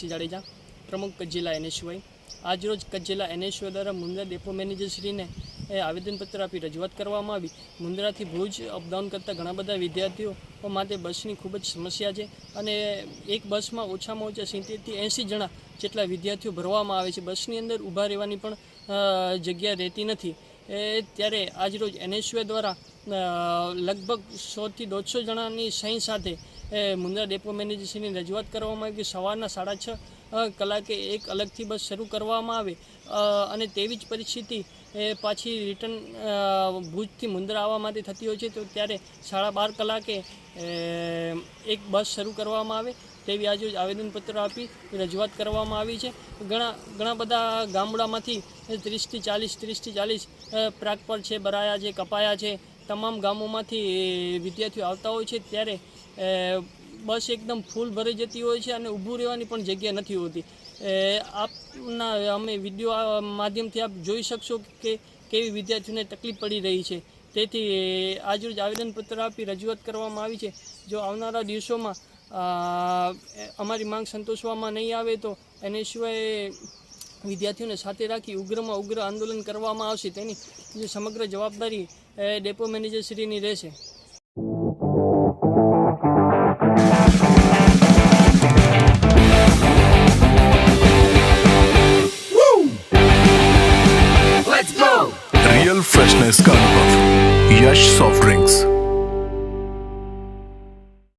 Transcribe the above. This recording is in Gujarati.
જાડેજા પ્રમુખ કચ્છ જિલ્લા એનએસયુઆઈ આજરોજ કચ્છ જિલ્લા એનએસયુઆઈ દ્વારા મુંદ્રા ડેપો મેનેજરશ્રીને એ આવેદનપત્ર આપી રજૂઆત કરવામાં આવી. મુંદ્રાથી ભુજ અપડાઉન કરતા ઘણા બધા વિદ્યાર્થીઓ માટે બસની ખૂબ જ સમસ્યા છે અને એક બસમાં ઓછામાં ઓછા સિત્તેરથી એંસી જણા જેટલા વિદ્યાર્થીઓ ભરવામાં આવે છે. બસની અંદર ઊભા રહેવાની પણ જગ્યા રહેતી નથી. એ ત્યારે આજરોજ એનએસયુએ દ્વારા લગભગ સોથી દોઢસો જણાની સહી સાથે મુંદ્રા ડેપો મેનેજરશ્રીની રજૂઆત કરવામાં આવી કે સવારના સાડા છ કલાકે એક અલગથી બસ શરૂ કરવામાં આવે. અને તેવી જ પરિસ્થિતિ, એ, પાછી રિટર્ન ભુજથી મુંદ્રા આવવા માટે થતી હોય છે. તો ત્યારે સાડા બાર કલાકે એક બસ શરૂ કરવામાં આવે. તેવી આજે આવેદનપત્ર આપી રજૂઆત કરવામાં આવી છે. ઘણા ઘણા બધા ગામડામાંથી ત્રીસથી ચાલીસ ત્રીસથી ચાલીસ પ્રાગપર છે, બરાયા છે, કપાયા છે તમામ ગામોમાંથી વિદ્યાર્થીઓ આવતા હોય છે ત્યારે બસ એકદમ ફૂલ ભરાઈ જતી હોય છે અને ઊભું રહેવાની પણ જગ્યા નથી હોતી. આપના, અમે વીડિયો માધ્યમથી આપ જોઈ શકશો કે કેવી વિદ્યાર્થીઓને તકલીફ પડી રહી છે. તેથી આજરોજ આવેદનપત્ર આપી રજૂઆત કરવામાં આવી છે. જો આવનારા દિવસોમાં અમારી માંગ સંતોષવામાં નહીં આવે તો, એને સિવાય વિદ્યાર્થીઓને સાથે રાખી ઉગ્રમાં ઉગ્ર આંદોલન કરવામાં આવશે. તેની જે સમગ્ર જવાબદારી ડેપો મેનેજરશ્રીની રહેશે. યશ સોફ્ટ ડ્રિંક્સ